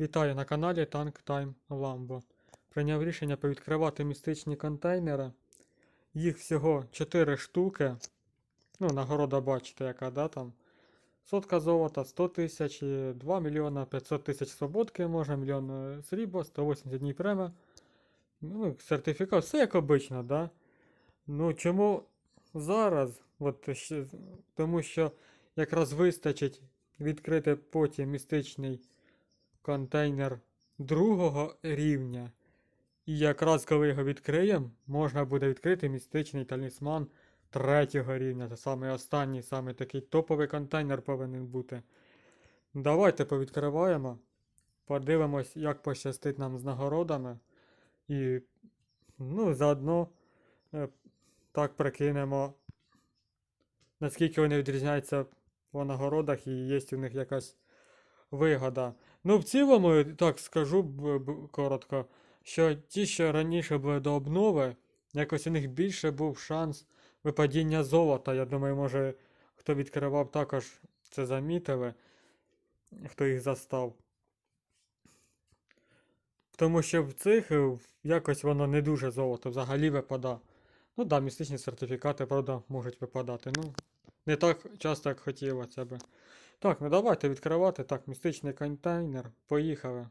Вітаю на каналі Tank Time Lambo. Прийняв рішення повідкривати містичні контейнери. Їх всього 4 штуки. Ну, нагорода бачите, яка, да, там. Сотка золота, 100 тисяч, 2 мільйона 500 тисяч свободки, може, мільйон е, срібла, 180 днів према. Ну, сертифікат, все як обично, да? Ну, чому зараз? От, тому що якраз вистачить відкрити потім містичний контейнер другого рівня. І якраз коли його відкриємо, можна буде відкрити містичний талісман третього рівня. Це саме останній, саме такий топовий контейнер повинен бути. Давайте повідкриваємо. Подивимось, як пощастить нам з нагородами. І ну, заодно е, так прикинемо, наскільки вони відрізняються по нагородах і є у них якась вигода. Ну, в цілому, так скажу коротко, що ті, що раніше були до обнови, якось у них більше був шанс випадіння золота. Я думаю, може, хто відкривав, також це замітили, хто їх застав. Тому що в цих е, якось воно не дуже золото взагалі випада. Ну да, містичні сертифікати, правда, можуть випадати. Ну, не так часто, як хотілося би. Так, ну давайте відкривати. Так, містичний контейнер. Поїхали.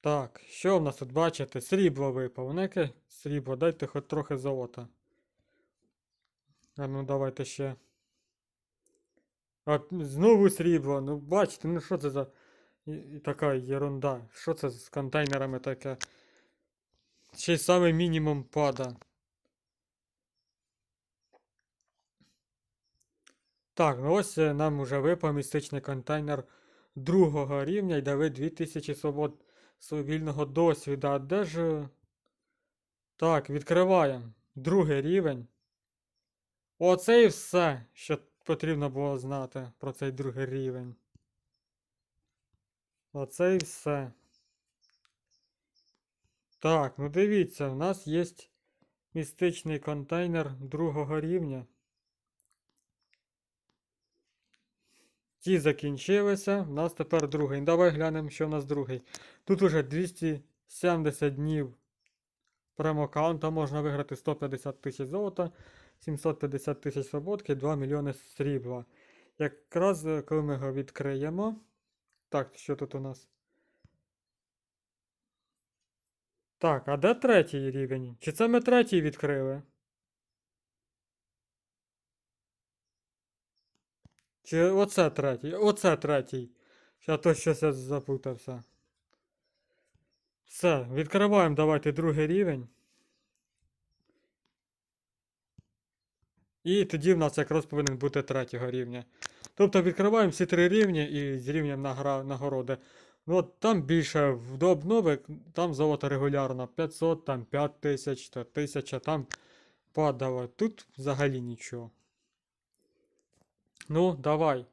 Так, що в нас тут бачите? Срібло випало. Ну яке срібло? Дайте хоч трохи золота. А ну давайте ще. А знову срібло. Ну бачите, ну що це за і, і така ерунда. Що це з контейнерами таке? Ще й саме мінімум пада. Так, ну ось е, нам уже випав містичний контейнер другого рівня і дали 2000 свобод вільного досвіду. А де ж. е, Так, відкриваємо. Другий рівень. Оце і все, що потрібно було знати про цей другий рівень. Оце і все. Так, ну дивіться, в нас є містичний контейнер другого рівня. Ті закінчилися, в нас тепер другий. Давай глянемо, що в нас другий. Тут уже 270 днів промокаунта можна виграти 150 тисяч золота, 750 тисяч свободки, 2 мільйони срібла. Якраз е, коли ми його відкриємо. Так, що тут у нас? Так, а де третій рівень? Чи це ми третій відкрили? Чи оце третій? Оце третій. Ще то щось я запутався. Все, відкриваємо давайте другий рівень. І тоді в нас якраз повинен бути третього рівня. Тобто відкриваємо всі три рівні і з рівнем нагороди. Ну, от там більше до обнови, там золото регулярно 500, там 5000, 1000, там падало. Тут взагалі нічого. Ну, давай.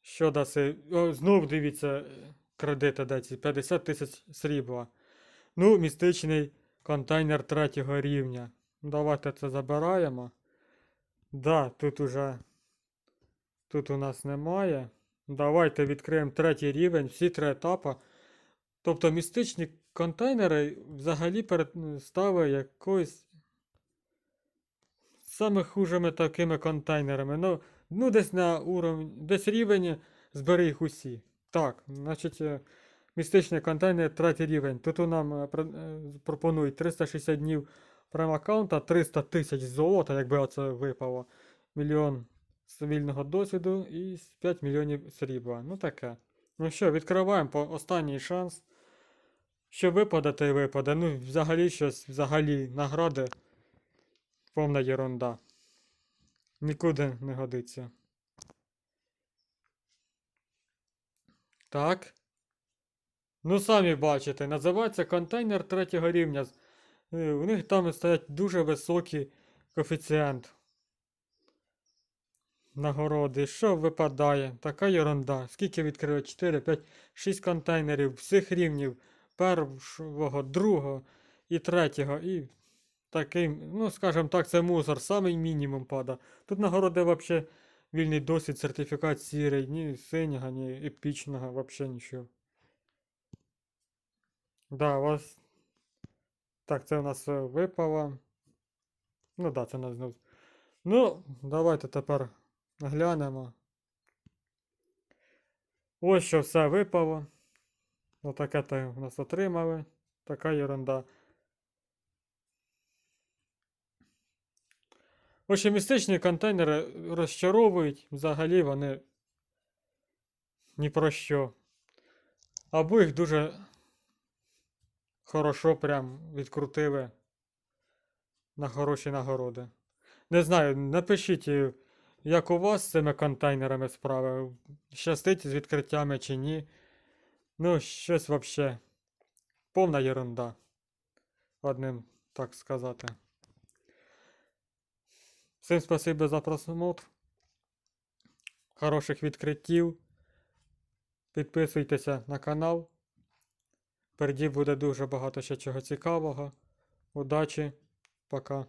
Що даси? О, знов дивіться, е, кредити даці. 50 тисяч срібла. Ну, містичний контейнер третього рівня. Давайте це забираємо. Да, тут уже. Тут у нас немає. Давайте відкриємо третій рівень, всі три етапи. Тобто містичні контейнери взагалі перестали якоюсь саме хужими такими контейнерами. Ну, ну десь на уровень, десь рівень збери їх усі. Так, значить, е, містичний контейнер третій рівень. Тут нам е, е, пропонують 360 днів прем-аккаунта, 300 тисяч золота, якби оце випало. Мільйон вільного досвіду і 5 мільйонів срібла. Ну таке. Ну що, відкриваємо по останній шанс. Що випаде, то й випаде. Ну, взагалі щось, взагалі награди. Повна єрунда. Нікуди не годиться. Так. Ну, самі бачите, називається контейнер третього рівня. Е, У них там стоять дуже високий коефіцієнт. Нагороди. Що випадає? Така ерунда. Скільки відкрили? 4, 5, 6 контейнерів всіх рівнів. Першого, другого і третього. І такий, ну, скажімо так, це мусор, самий мінімум пада. Тут нагороди взагалі вільний досвід, сертифікат сірий, ні синього, ні епічного, взагалі нічого. Да, у вас. Так, це у нас е, випало. Ну да, це нас знов. Ну, давайте тепер глянемо. Ось що все випало. Отаке то у нас отримали. Така ерунда. В містичні контейнери розчаровують, взагалі вони ні про що. Або їх дуже хорошо прям відкрутили на хороші нагороди. Не знаю, напишіть, е, як у вас з цими контейнерами справи. Щастить з відкриттями чи ні. Ну, щось вообще. Повна ерунда. Одним так сказати. Всім спасибо за просмотр. Хороших відкриттів. Підписуйтеся на канал. Впереді буде дуже багато ще чого цікавого. Удачі. Пока.